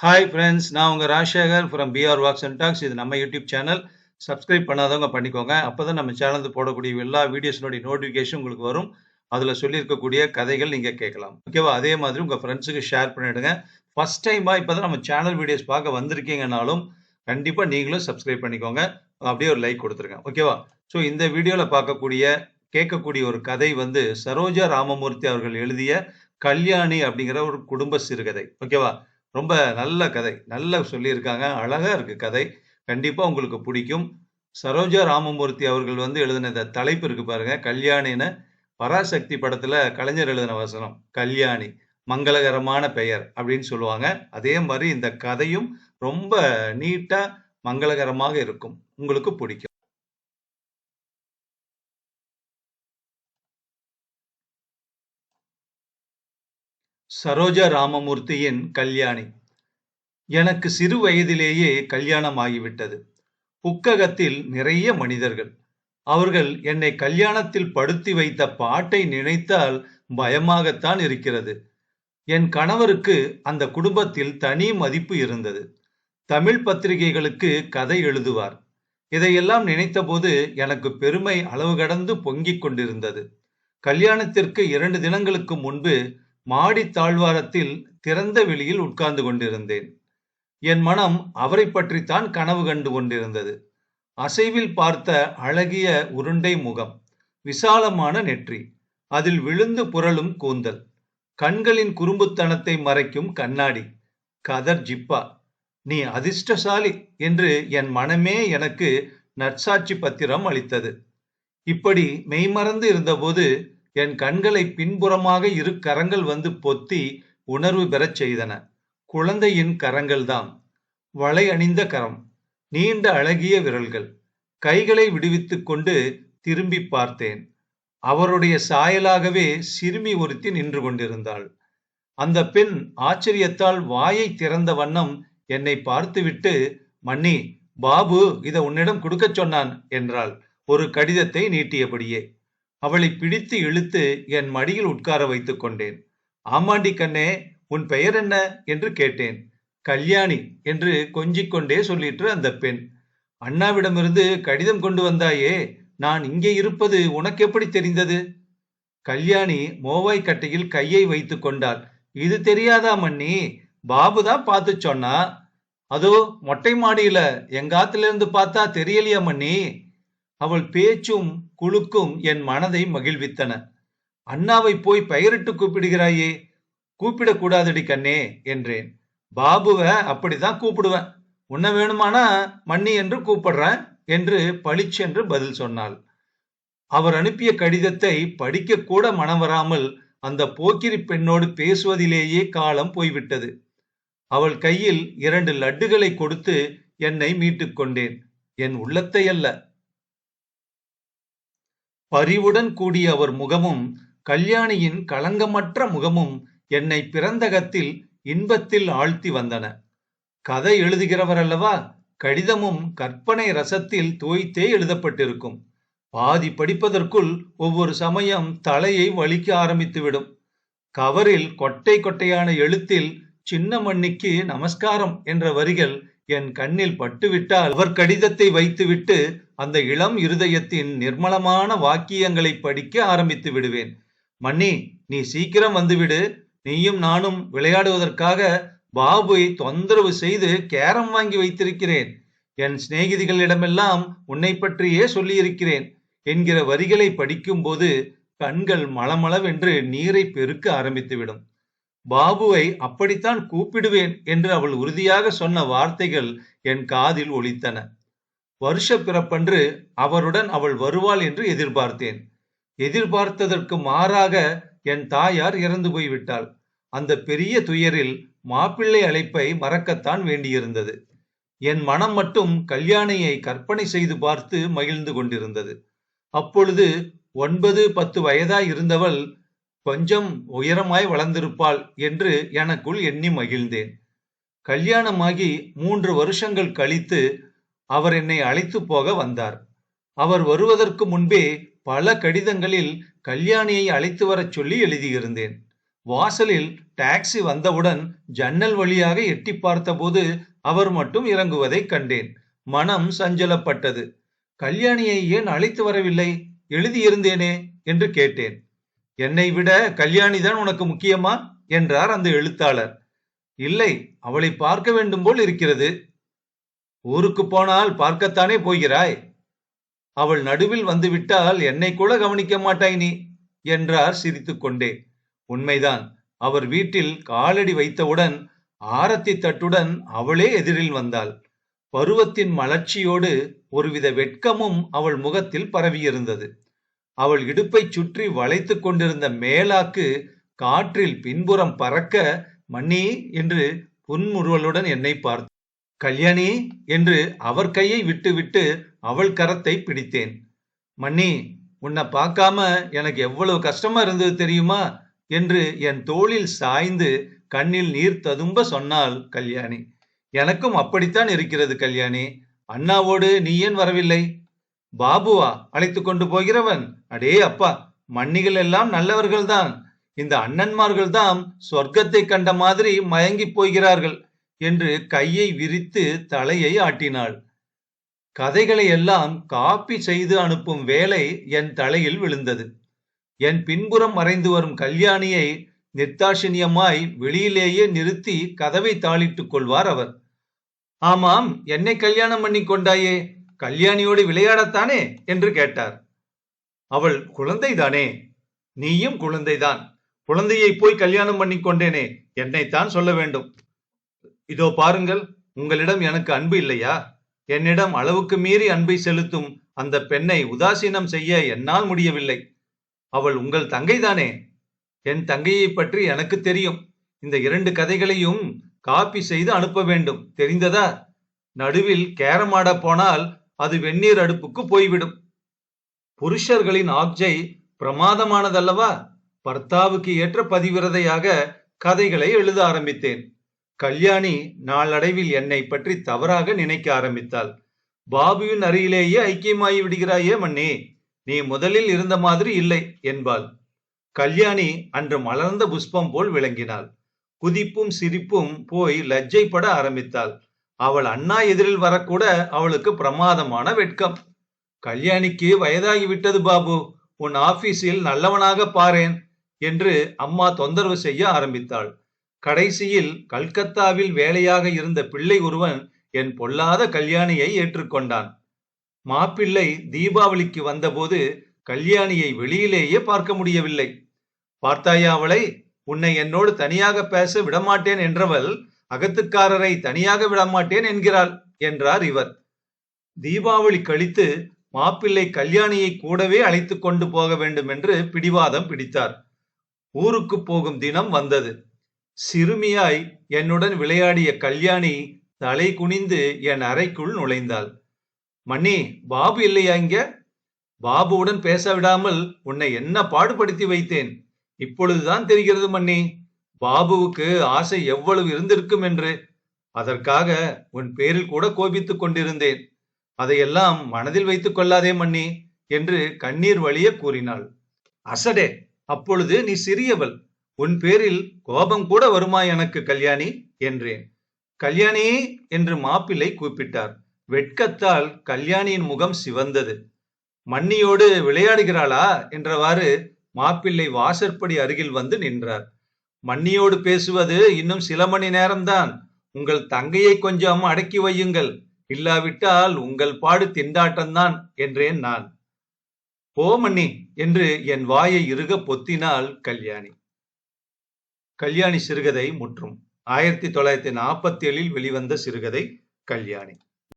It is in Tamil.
ஹாய் ஃப்ரெண்ட்ஸ் நான் உங்கள் Rajasekar from PR walks and talks இது நம்ம யூடியூப் சேனல் சப்ஸ்கிரைப் பண்ணாதவங்க பண்ணிக்கோங்க. அப்போ தான் நம்ம சேனலுக்கு போடக்கூடிய எல்லா வீடியோஸினுடைய நோட்டிஃபிகேஷன் உங்களுக்கு வரும். அதில் சொல்லியிருக்கக்கூடிய கதைகள் நீங்கள் கேட்கலாம். ஓகேவா அதே மாதிரி உங்கள் ஃப்ரெண்ட்ஸுக்கு ஷேர் பண்ணிடுங்க. ஃபர்ஸ்ட் இப்போ தான் நம்ம சேனல் வீடியோஸ் பார்க்க வந்திருக்கீங்கனாலும் கண்டிப்பாக நீங்களும் சப்ஸ்கிரைப் பண்ணிக்கோங்க. அப்படியே ஒரு லைக் கொடுத்துருங்க. ஓகேவா ஸோ இந்த வீடியோவில் பார்க்கக்கூடிய கேட்கக்கூடிய ஒரு கதை வந்து சரோஜா ராமமூர்த்தி அவர்கள் எழுதிய கல்யாணி அப்படிங்கிற ஒரு குடும்ப சிறுகதை. ஓகேவா ரொம்ப நல்ல கதை. நல்லா சொல்லியிருக்காங்க. அழகா இருக்கு கதை. கண்டிப்பா உங்களுக்கு பிடிக்கும். சரோஜா ராமமூர்த்தி அவர்கள் வந்து எழுதின இந்த தலைப்பு இருக்கு பாருங்க. கல்யாணின்னு பராசக்தி படத்துல கலைஞர் எழுதின வசனம். கல்யாணி மங்களகரமான பெயர் அப்படின்னு சொல்லுவாங்க. அதே மாதிரி இந்த கதையும் ரொம்ப நீட்டா மங்களகரமாக இருக்கும். உங்களுக்கு பிடிக்கும். சரோஜா ராமமூர்த்தியின் கல்யாணி. எனக்கு சிறு வயதிலேயே கல்யாணம் ஆகிவிட்டது புக்ககத்தில் நிறைய மனிதர்கள். அவர்கள் என்னை கல்யாணத்தில் படுத்தி வைத்த பாட்டை நினைத்தால் பயமாகத்தான் இருக்கிறது. என் கணவருக்கு அந்த குடும்பத்தில் தனி மதிப்பு இருந்தது. தமிழ் பத்திரிகைகளுக்கு கதை எழுதுவார். இதையெல்லாம் நினைத்தபோது எனக்கு பெருமை அளவு கடந்து பொங்கிக் கொண்டிருந்தது. கல்யாணத்திற்கு இரண்டு தினங்களுக்கு முன்பு மாடி தாழ்வாரத்தில் திறந்த வெளியில் உட்கார்ந்து கொண்டிருந்தேன். என் மனம் அவரை பற்றித்தான் கனவு கண்டு கொண்டிருந்தது. அசைவில் பார்த்த அழகிய உருண்டை முகம் விசாலமான நெற்றி அதில் விழுந்து புரளும் கூந்தல் கண்களின் குறும்புத்தனத்தை மறைக்கும் கண்ணாடி கதர் ஜிப்பா நீ அதிர்ஷ்டசாலி என்று என் மனமே எனக்கு நற்சாட்சி பத்திரம் அளித்தது. இப்படி மெய்மறந்து இருந்தபோது என் கண்களை பின்புறமாக இரு கரங்கள் வந்து பொத்தி உணர்வு பெறச் செய்தன. குழந்தையின் கரங்கள்தாம். வளை அணிந்த கரம். நீண்ட அழகிய விரல்கள். கைகளை விடுவித்துக் கொண்டு திரும்பி பார்த்தேன். அவருடைய சாயலாகவே சிறுமி ஒருத்தி நின்று கொண்டிருந்தாள். அந்த பெண் ஆச்சரியத்தால் வாயை திறந்த வண்ணம் என்னை பார்த்துவிட்டு மன்னி பாபு இதை உன்னிடம் கொடுக்கச் சொன்னான் என்றாள். ஒரு கடிதத்தை நீட்டியபடியே. அவளை பிடித்து இழுத்து என் மடியில் உட்கார வைத்துக் கொண்டேன். ஆமாண்டி கண்ணே உன் பெயர் என்ன? என்று கேட்டேன். கல்யாணி என்று கொஞ்சிக்கொண்டே சொல்லிற்று அந்த பெண். அண்ணாவிடமிருந்து கடிதம் கொண்டு வந்தாயே நான் இங்கே இருப்பது உனக்கு எப்படி தெரிந்தது? கல்யாணி மோவாய் கட்டையில் கையை வைத்துக் கொண்டாள். இது தெரியாதா மன்னி? பாபுதான் பார்த்து சொன்னா. அதோ மொட்டை மாடியில எங்காத்துல இருந்து பார்த்தா தெரியலையா மன்னி? அவள் பேச்சும் குலுக்கும் என் மனதை மகிழ்வித்தன. அண்ணாவை போய் பெயரிட்டு கூப்பிடுகிறாயே கூப்பிடக்கூடாதடி கண்ணே என்றேன். பாபுவ அப்படிதான் கூப்பிடுவேன். உன்ன வேணுமானா மன்னி என்று கூப்பிடுறேன் என்று பளிச்சென்று பதில் சொன்னாள். அவர் அனுப்பிய கடிதத்தை படிக்க கூட மனம் வராமல் அந்த போக்கிரி பெண்ணோடு பேசுவதிலேயே காலம் போய்விட்டது. அவள் கையில் இரண்டு லட்டுகளை கொடுத்து என்னை மீட்டுக் கொண்டேன். என் உள்ளத்தை அல்ல பரிவுடன் கூடிய அவர் முகமும் கல்யாணியின் களங்கமற்ற முகமும் என்னை பிறந்தகத்தில் இன்பத்தில் ஆழ்த்தி வந்தன. கதை எழுதுகிறவர் அல்லவா? கடிதமும் கற்பனை ரசத்தில் தோய்த்தே எழுதப்பட்டிருக்கும். பாதி படிப்பதற்குள் ஒவ்வொரு சமயம் தலையை வலிக்க ஆரம்பித்துவிடும். கவரில் கொட்டை கொட்டையான எழுத்தில் சின்ன மண்ணிக்கு நமஸ்காரம் என்ற வரிகள் என் கண்ணில் பட்டுவிட்டால் அவர் கடிதத்தை வைத்துவிட்டு அந்த இளம் இருதயத்தின் நிர்மலமான வாக்கியங்களை படிக்க ஆரம்பித்து விடுவேன். மன்னி நீ சீக்கிரம் வந்துவிடு. நீயும் நானும் விளையாடுவதற்காக பாபுவை தொந்தரவு செய்து கேரம் வாங்கி வைத்திருக்கிறேன். என் சிநேகிதிகளிடமெல்லாம் உன்னை பற்றியே சொல்லியிருக்கிறேன் என்கிற வரிகளை படிக்கும்போது கண்கள் மளமளவென்று நீரை பெருக்க ஆரம்பித்துவிடும். பாபுவை அப்படித்தான் கூப்பிடுவேன் என்று அவள் உறுதியாக சொன்ன வார்த்தைகள் என் காதில் ஒலித்தன. வருஷ பிறப்பன்று அவருடன் அவள் வருவாள் என்று எதிர்பார்த்தேன். எதிர்பார்த்ததற்கு மாறாக என் தாயார் இறந்து போய்விட்டாள். அந்த பெரிய துயரில் மாப்பிள்ளை அழைப்பை மறக்கத்தான் வேண்டியிருந்தது. என் மனம் மட்டும் கல்யாணியை கற்பனை செய்து பார்த்து மகிழ்ந்து கொண்டிருந்தது. அப்பொழுது ஒன்பது பத்து வயதாய் இருந்தவள் கொஞ்சம் உயரமாய் வளர்ந்திருப்பாள் என்று எனக்குள் எண்ணி மகிழ்ந்தேன். கல்யாணமாகி மூன்று வருஷங்கள் கழித்து அவர் என்னை அழைத்து போக வந்தார். அவர் வருவதற்கு முன்பே பல கடிதங்களில் கல்யாணியை அழைத்து வரச் சொல்லி எழுதியிருந்தேன். வாசலில் டாக்ஸி வந்தவுடன் ஜன்னல் வழியாக எட்டி பார்த்தபோது அவர் மட்டும் இறங்குவதைக் கண்டேன். மனம் சஞ்சலப்பட்டது. கல்யாணியை ஏன் அழைத்து வரவில்லை? எழுதியிருந்தேனே? என்று கேட்டேன். என்னை விட கல்யாணிதான் உனக்கு முக்கியமா? என்றார் அந்த எழுத்தாளர். இல்லை அவளை பார்க்க வேண்டும் போல் இருக்கிறது. ஊருக்கு போனால் பார்க்கத்தானே போகிறாய்? அவள் நடுவில் வந்துவிட்டால் என்னை கூட கவனிக்க மாட்டாய் நீ என்றார் சிரித்துக்கொண்டே உண்மைதான் அவர் வீட்டில் காலடி வைத்தவுடன் ஆரத்தி தட்டுடன் அவளே எதிரில் வந்தாள். பருவத்தின் மலர்ச்சியோடு ஒருவித வெட்கமும் அவள் முகத்தில் பரவியிருந்தது. அவள் இடுப்பைச் சுற்றி வளைத்துக் கொண்டிருந்த மேலாக்கு காற்றில் பின்புறம் பறக்க மன்னி என்று புன்முறுவலுடன் என்னை பார்த்து கல்யாணி என்று அவர் கையை விட்டுவிட்டு அவள் கரத்தை பிடித்தேன். மன்னி உன்னை பார்க்காம எனக்கு எவ்வளவு கஷ்டமா இருந்தது தெரியுமா? என்று என் தோளில் சாய்ந்து கண்ணில் நீர் ததும்ப சொன்னாள் கல்யாணி. எனக்கும் அப்படித்தான் இருக்கிறது கல்யாணி. அண்ணாவோடு நீ ஏன் வரவில்லை? பாபுவா அழைத்து கொண்டு போகிறவன். அடே அப்பா மன்னிகள் எல்லாம் நல்லவர்கள்தான். இந்த அண்ணன்மார்கள் தான் சொர்க்கத்தை கண்ட மாதிரி மயங்கி போகிறார்கள் என்று கையை விரித்து தலையை ஆட்டினாள். கதைகளை எல்லாம் காப்பி செய்து அனுப்பும் வேலை என் தலையில் விழுந்தது. என் பின்புறம் மறைந்து வரும் கல்யாணியை நிர்தாட்சிணியமாய் வெளியிலேயே நிறுத்தி கதவை தாளிட்டுக் கொள்வார் அவர். ஆமாம் என்னை கல்யாணம் பண்ணி கொண்டாயே? கல்யாணியோடு விளையாடத்தானே? என்று கேட்டார். அவள் குழந்தைதானே? நீயும் குழந்தைதான். குழந்தையை போய் கல்யாணம் பண்ணி கொண்டேனே. என்னைத்தான் சொல்ல வேண்டும். இதோ பாருங்கள் உங்களிடம் எனக்கு அன்பு இல்லையா? என்னிடம் அளவுக்கு மீறி அன்பை செலுத்தும் அந்த பெண்ணை உதாசீனம் செய்ய என்னால் முடியவில்லை. அவள் உங்கள் தங்கைதானே? என் தங்கையை பற்றி எனக்கு தெரியும். இந்த இரண்டு கதைகளையும் காப்பி செய்து அனுப்ப வேண்டும். தெரிந்ததா? நடுவில் கேரமாட போனால் அது வெந்நீர் அடுப்புக்கு போய்விடும். புருஷர்களின் ஆக்ஜை பிரமாதமானதல்லவா? பர்த்தாவுக்கு ஏற்ற பதிவிரதையாக கதைகளை எழுத ஆரம்பித்தேன். கல்யாணி நாளடைவில் என்னை பற்றி தவறாக நினைக்க ஆரம்பித்தாள். பாபுவின் அருகிலேயே ஐக்கியமாகி விடுகிறாயே மன்னி நீ முதலில் இருந்த மாதிரி இல்லை என்பாள். கல்யாணி அன்று மலர்ந்த புஷ்பம் போல் விளங்கினாள். குதிப்பும் சிரிப்பும் போய் லஜ்ஜைப்பட ஆரம்பித்தாள். அவள் அண்ணா எதிரில் வரக்கூட அவளுக்கு பிரமாதமான வெட்கம். கல்யாணிக்கு வயதாகி விட்டது பாபு. உன் ஆபீஸில் நல்லவனாக பாரேன் என்று அம்மா தொந்தரவு செய்ய ஆரம்பித்தாள். கடைசியில் கல்கத்தாவில் வேலையாக இருந்த பிள்ளை ஒருவன் என் பொல்லாத கல்யாணியை ஏற்றுக்கொண்டான். மாப்பிள்ளை தீபாவளிக்கு வந்தபோது கல்யாணியை வெளியிலேயே பார்க்க முடியவில்லை. பார்த்தாயா அவளை? உன்னை என்னோடு தனியாக பேச விடமாட்டேன் என்றவள் அகத்துக்காரரை தனியாக விடமாட்டேன் என்கிறாள் என்றார் இவர். தீபாவளி கழித்து மாப்பிள்ளை கல்யாணியை கூடவே அழைத்து கொண்டு போக வேண்டும் என்று பிடிவாதம் பிடித்தார். ஊருக்கு போகும் தினம் வந்தது. சிறுமியாய் என்னுடன் விளையாடிய கல்யாணி தலை குனிந்து என் அறைக்குள் நுழைந்தாள். மணி பாபு இல்லையா இங்க? பாபுவுடன் பேச விடாமல் உன்னை என்ன பாடுபடுத்தி வைத்தேன்? இப்பொழுதுதான் தெரிகிறது மன்னி. பாபுவுக்கு ஆசை எவ்வளவு இருந்திருக்கும் என்று. அதற்காக உன் பேரில் கூட கோபித்துக் கொண்டிருந்தேன். அதையெல்லாம் மனதில் வைத்துக் கொள்ளாதே மன்னி என்று கண்ணீர் வழிய கூறினாள். அசடே அப்பொழுது நீ சிறியவள். உன் பேரில் கோபம் கூட வருமா எனக்கு கல்யாணி? என்றேன். கல்யாணி என்று மாப்பிள்ளை கூப்பிட்டார். வெட்கத்தால் கல்யாணியின் முகம் சிவந்தது. மன்னியோடு விளையாடுகிறாளா? என்றவாறு மாப்பிள்ளை வாசற்படி அருகில் வந்து நின்றார். மன்னியோடு பேசுவது இன்னும் சில மணி நேரம்தான். உங்கள் தங்கையை கொஞ்சம் அடக்கி வையுங்கள். இல்லாவிட்டால் உங்கள் பாடு திண்டாட்டம்தான் என்றேன் நான். போ மன்னி என்று என் வாயை இறுக பொத்தினாள் கல்யாணி. கல்யாணி சிறுகதை முற்றும். ஆயிரத்தி தொள்ளாயிரத்தி நாற்பத்தி ஏழில் வெளிவந்த சிறுகதை கல்யாணி.